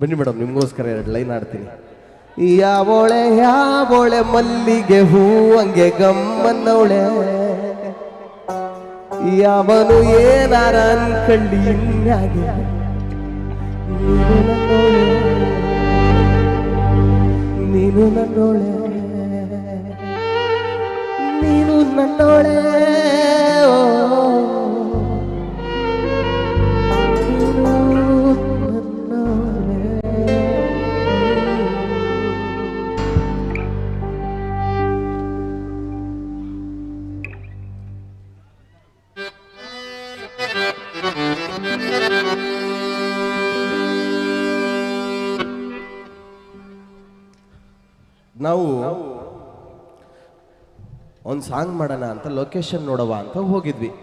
ಬನ್ನಿ ಮೇಡಮ್, ನಿಮಗೋಸ್ಕರ ಎರಡು ಲೈನ್ ಆಡ್ತೀನಿ. ಯಾವೊಳೆ ಯಾವೊಳೆ ಮಲ್ಲಿಗೆ ಹೂ ಹಂಗೆ ಗಮ್ಮನ್ನವಳೆ? ಯಾವನು ಏನಾರ ಅನ್ಕಂಡಿ ನನ್ನೋಳೆ ನೀನು ನನ್ನೋಳೆ ನೀನು ನನ್ನೋಳೆ ಓ. ನಾವು ಒಂದು ಸಾಂಗ್ ಮಾಡೋಣ ಅಂತ ಲೊಕೇಶನ್ ನೋಡವ ಅಂತ ಹೋಗಿದ್ವಿ.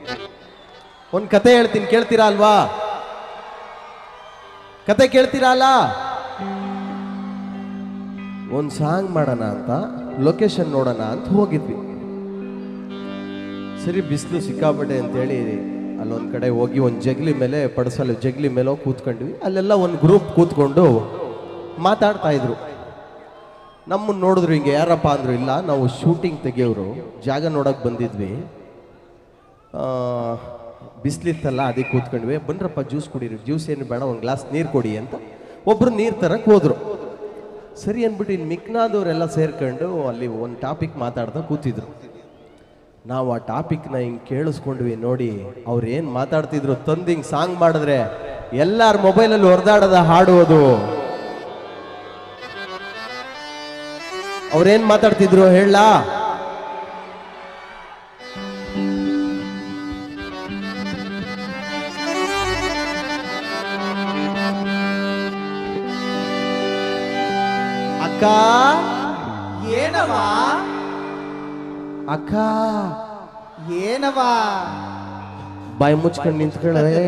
ಒಂದು ಕತೆ ಹೇಳ್ತೀನಿ, ಕೇಳ್ತೀರಾ ಅಲ್ವಾ? ಕತೆ ಕೇಳ್ತೀರಾ ಅಲ್ಲ? ಒಂದು ಸಾಂಗ್ ಮಾಡೋಣ ಅಂತ ಲೊಕೇಶನ್ ನೋಡೋಣ ಅಂತ ಹೋಗಿದ್ವಿ. ಸರಿ, ಬಿಸಿಲು ಸಿಕ್ಕಾಪಟ್ಟೆ ಅಂತೇಳಿ ಅಲ್ಲೊಂದು ಕಡೆ ಹೋಗಿ ಒಂದು ಜಗ್ಲಿ ಮೇಲೆ, ಪಡಿಸಲು ಜಗ್ಲಿ ಮೇಲೆ ಕೂತ್ಕೊಂಡ್ವಿ. ಅಲ್ಲೆಲ್ಲ ಒಂದು ಗ್ರೂಪ್ ಕೂತ್ಕೊಂಡು ಮಾತಾಡ್ತಾ ಇದ್ರು. ನಮ್ಮನ್ನ ನೋಡಿದ್ರು ಹಿಂಗೆ, ಯಾರಪ್ಪ ಅಂದರು, ಇಲ್ಲ, ನಾವು ಶೂಟಿಂಗ್ ತೆಗಿಯೋರು, ಜಾಗ ನೋಡೋಕ್ಕೆ ಬಂದಿದ್ವಿ. ಬಿಸಿಲಿತ್ತಲ್ಲ ಅದಕ್ಕೆ ಕೂತ್ಕೊಂಡ್ವಿ. ಬನ್ರಪ್ಪ ಜ್ಯೂಸ್ ಕುಡೀರಿ ಜ್ಯೂಸ್ ಏನು ಬೇಡ, ಒಂದು ಗ್ಲಾಸ್ ನೀರು ಕೊಡಿ ಅಂತ. ಒಬ್ಬರು ನೀರು ತರಕ್ಕೆ ಹೋದರು. ಸರಿ ಅಂದ್ಬಿಟ್ಟು ಇನ್ನು ಮಿಕ್ನಾದವರೆಲ್ಲ ಸೇರ್ಕೊಂಡು ಅಲ್ಲಿ ಒಂದು ಟಾಪಿಕ್ ಮಾತಾಡ್ತಾ ಕೂತಿದ್ರು. ನಾವು ಆ ಟಾಪಿಕ್ನ ಹಿಂಗೆ ಕೇಳಿಸ್ಕೊಂಡ್ವಿ ನೋಡಿ, ಅವ್ರು ಏನು ಮಾತಾಡ್ತಿದ್ರು, ತಂದು ಹಿಂಗೆ ಸಾಂಗ್ ಮಾಡಿದ್ರೆ, ಎಲ್ಲರ ಮೊಬೈಲಲ್ಲಿ ಹೊರದಾಡದ ಹಾಡುವುದು ಅವ್ರೇನ್ ಮಾತಾಡ್ತಿದ್ರು ಹೇಳ. ಅಕ್ಕ? ಏನವ ಅಕ್ಕ? ಏನವಾ ಬಾಯಿ ಮುಚ್ಕೊಂಡು ನಿಂತ್ಕೊಳ್ಳೆ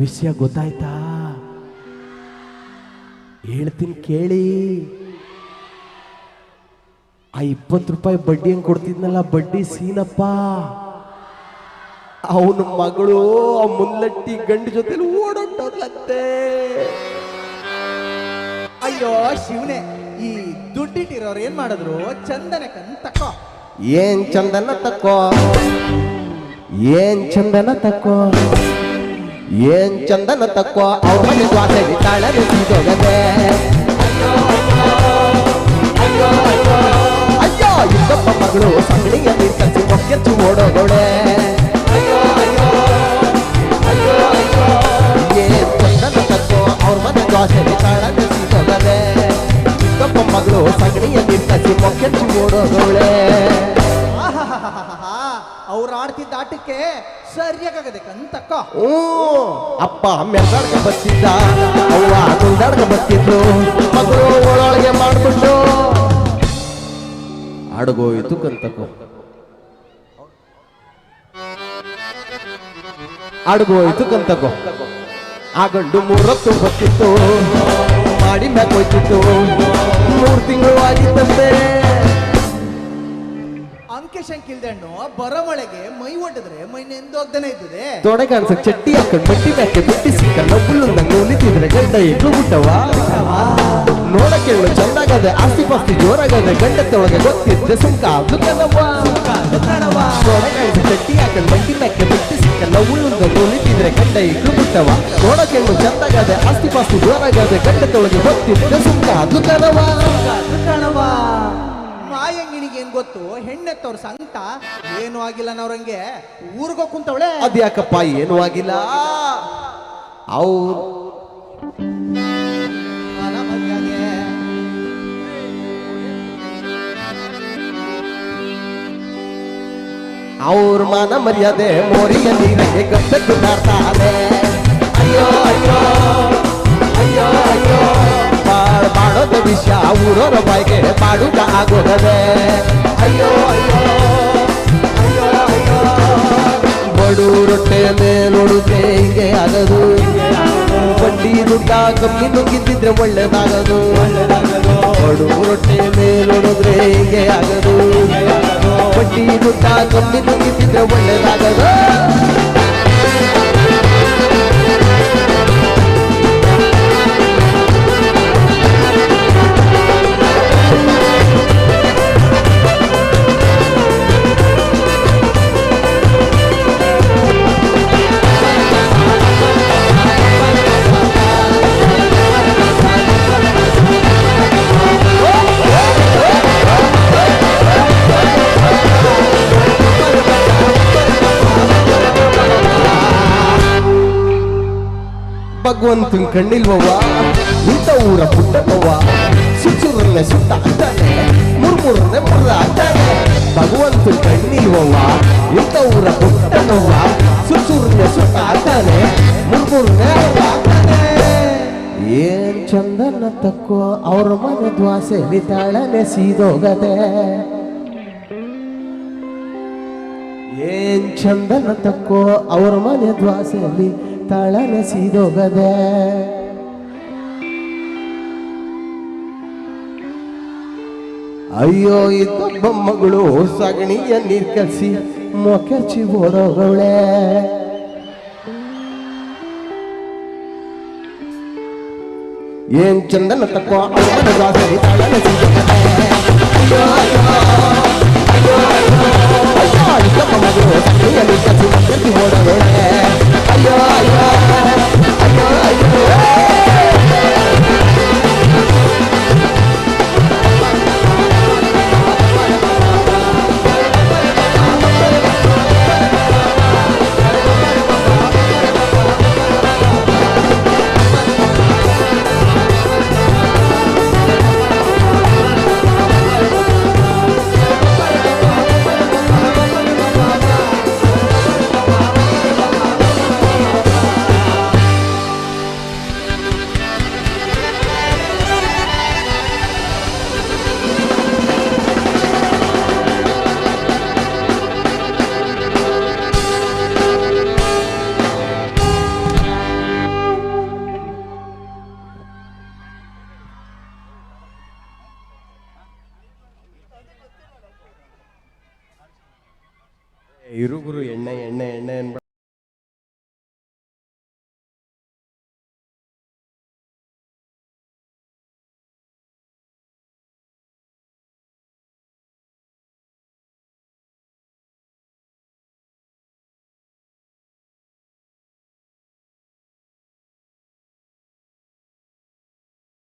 ವಿಷಯ ಗೊತ್ತಾಯ್ತಾ? ಹೇಳ್ತೀನಿ ಕೇಳಿ. ಆ ಇಪ್ಪತ್ತು ರೂಪಾಯಿ ಬಡ್ಡಿ ಹೆಂಗ್ ಕೊಡ್ತಿದ್ನಲ್ಲ ಬಡ್ಡಿ ಸೀನಪ್ಪ. ಅವನ ಮಗಳು ಆ ಮುಲ್ಲಟ್ಟಿ ಗಂಡ ಜೊತೆಲಿ ಓಡೋಟೋದ್ಲಂತೆ ಅಯ್ಯೋ ಶಿವನೇ ಈ ದುಡ್ಡಿಟ್ಟಿರೋರು ಏನ್ ಮಾಡಿದ್ರು? ಚಂದನ ತಕೋ. ಏನ್ ಚಂದನ ತಕ್ಕೋ ಏನ್ ಚಂದನ ತಕ್ಕೋ ಏನ್ ಚಂದನ ತಕ್ಕೋ ಅವ್ರ ಮನೆ ದ್ವಾಸೆಗೆ ತಾಳನೆ ಸೀದೋಗದೆ ಅಯ್ಯೋ ಇದ್ದಪ್ಪ ಮಗಳು ಸಂಗಡಿಗೆ ನೀರ್ ಕಸಿ ಮೊಕ್ಕೆಚ್ಚು ಓಡೋಗೋಳೆ ಅವ್ರು ದಾಟಕ್ಕೆ ಸರಿಯಾಗದೆ ಕಂತಕ್ಕೋ. ಹ್ಞೂ. ಅಪ್ಪ ಮೆಲ್ದಾಡ್ಕ ಬತ್ತಿದ್ದ ಅವ್ವ ಕುಲ್ದಾಡ್ಕ ಬರ್ತಿದ್ರು ಮಗಳು ಒಳಗೆ ಮಾಡ್ಬಿಟ್ಟು. ಅಡಗೋಯ್ತು ಕಂತಕ್ಕ. ಅಡಗೋಯ್ತು ಕಂತಕೋ ಆ ಗಂಡು ಮೂರೊತ್ತು ಬತ್ತಿತ್ತು ಮಾಡಿ ಮ್ಯಾಕ್ ಹೋಯ್ತಿತ್ತು. ಮೂರು ತಿಂಗಳು ಆಗಿತ್ತಂತೆ ಅಂಕೆ ಶಂಕಿಲ್ದಣ್ಣು ಬರಮಳೆಗೆ ಮೈ ಒಡ್ಡಿದ್ರೆ ಮೈ ನೆಂದೋಗ್ದನೆ ಇದ್ದದೆ. ತೊಡೆ ಕಾಣಿಸ ಚಟ್ಟಿ ಹಾಕೊಂಡು ಬಟ್ಟಿ ಮ್ಯಾಕೆ ಬಿಟ್ಟಿ ಸಿಕ್ಕಲ್ಲ ನಂಗೆ ಉಳಿತಿದ್ರೆ ಗಡ್ಡ ಇಟ್ಟು ಬಿಟ್ಟವ ನೋಡಕ್ಕೆ ಚಂದಾಗದೆ ಆಸ್ತಿ ಪಾಸ್ತಿ ಜೋರಾಗದೆ ಗಂಡತ್ತೊಳಗೆ ಗೊತ್ತಿದ್ರೆ ಸುಂಕ ದುಃಖನವ್ವ ತೊಡೆ ಕಾಣಿಸ ಚಟ್ಟಿ ಹಾಕೊಂಡು ಬಟ್ಟಿ ಮ್ಯಾಕೆ ಬಿಟ್ಟಿ ಸಿಕ್ಕಲ್ಲ ಉಳ್ಳುಂದಂಗೆ ಉಳಿತಿದ್ರೆ ಗಂಡ ಇಟ್ಟು ಬಿಟ್ಟವ ನೋಡಕ್ಕೆ ಚಂದಾಗದೆ ಆಸ್ತಿ ಪಾಸ್ತಿ ಜೋರಾಗದೆ ಗಂಡತ್ತೊಳಗೆ ಗೊತ್ತಿದ್ರೆ ಸುಂಕ ದುಃಖನವ ಕಣವ ಮಾಯಂಗಿಣಿಗೆ ಏನ್ ಗೊತ್ತು? ಹೆಣ್ಣೆತ್ತವ್ರ ಸಂತ ಏನು ಆಗಿಲ್ಲ ನವ್ರಂಗೆ ಊರ್ಗೋ ಕುಂತವಳೆ. ಅದ್ಯಾಕಪ್ಪ ಏನು ಆಗಿಲ್ಲ? ಅವ್ರು ಮನ ಮರ್ಯಾದೆ. ಅವ್ರ ಮಾನ ಮರ್ಯಾದೆ ಮೋರಿಯ ನೀರಿಗೆ ಗಬ್ಬೆಟ್ಟು ನಾರ್ತಾನೆ ಅಯ್ಯೋ ಅಯ್ಯೋ ಅಯ್ಯೋ ಅಯ್ಯೋ. ಬಾಡೋದ ವಿಷಯ ಊರೋರ ಬಾಯ್ಗೆ ಬಾಡುಗ ಆಗೋದದೆ. ಅಯ್ಯೋ ಅಯ್ಯೋ ಬಡು ರೊಟ್ಟೆ ಮೇಲೊಡುತ್ತೆ, ಹಿಂಗೆ ಆಗದು. ಬಡ್ಡಿ ದುಡ್ಡ ಕಮ್ಮಿ ನುಗ್ಗಿದ್ದಿದ್ರೆ ಒಳ್ಳೇದಾಗದು. ಬಡು ರೊಟ್ಟೆ ನೋಡಿದ್ರೆ ಹಿಂಗೆ ಆಗದು. ಬಡ್ಡಿ ದುಡ್ಡ ಕಮ್ಮಿ ನುಗ್ಗಿದ್ದಿದ್ರೆ ಒಳ್ಳೇದಾಗದು. ಭಗವಂತನ್ ಕಣ್ಣಿಲ್ವವ್ವ? ಇಂಥ ಊರ ಪುಟ್ಟಪ್ಪವ್ವ? ಸುಚ್ಚೂರನ್ನೇ ಸುತ್ತ ಅಂತಾನೆ ಮುರ್ಮುರನ್ನೇ ಮುರ್ದ ಅಂತಾನೆ ಭಗವಂತ ಕಣ್ಣಿಲ್ವವ್ವ? ಇಂಥ ಊರ ಪುಟ್ಟನವ್ವ ಸುಚ್ಚೂರನ್ನೇ ಸುತ್ತ ಅಂತಾನೆ ಮುರ್ಮುರನ್ನೇ ಅಂತಾನೆ ಏನ್ ಚಂದನ ತಕ್ಕೋ ಅವ್ರ ಮನೆ ದ್ವಾಸೆ ತಾಳನೆ ಸೀದೋಗದೆ. ಏನ್ ಚಂದನ ತಕ್ಕೋ ಅವ್ರ ಮನೆ ದ್ವಾಸೆಯಲ್ಲಿ ತಾಳನೆ ಸೀದೋಗದೆ ಅಯ್ಯೋ ಇದ್ದೊಬ್ಬ ಮಗಳು ಸಗಣಿಯ ನೀರ್ ಕಲ್ಸಿ ಮೊಕೆರ್ಚಿ ಓಡೋಗವಳೆ ಏನ್ ಚಂದನ ತಕ್ಕೋ ಅವ್ರ ಮನೆ ದ್ವಾಸೆಯಲ್ಲಿ ಇರುಗುರು ಎಣ್ಣೆ ಎಣ್ಣೆ ಎಣ್ಣೆ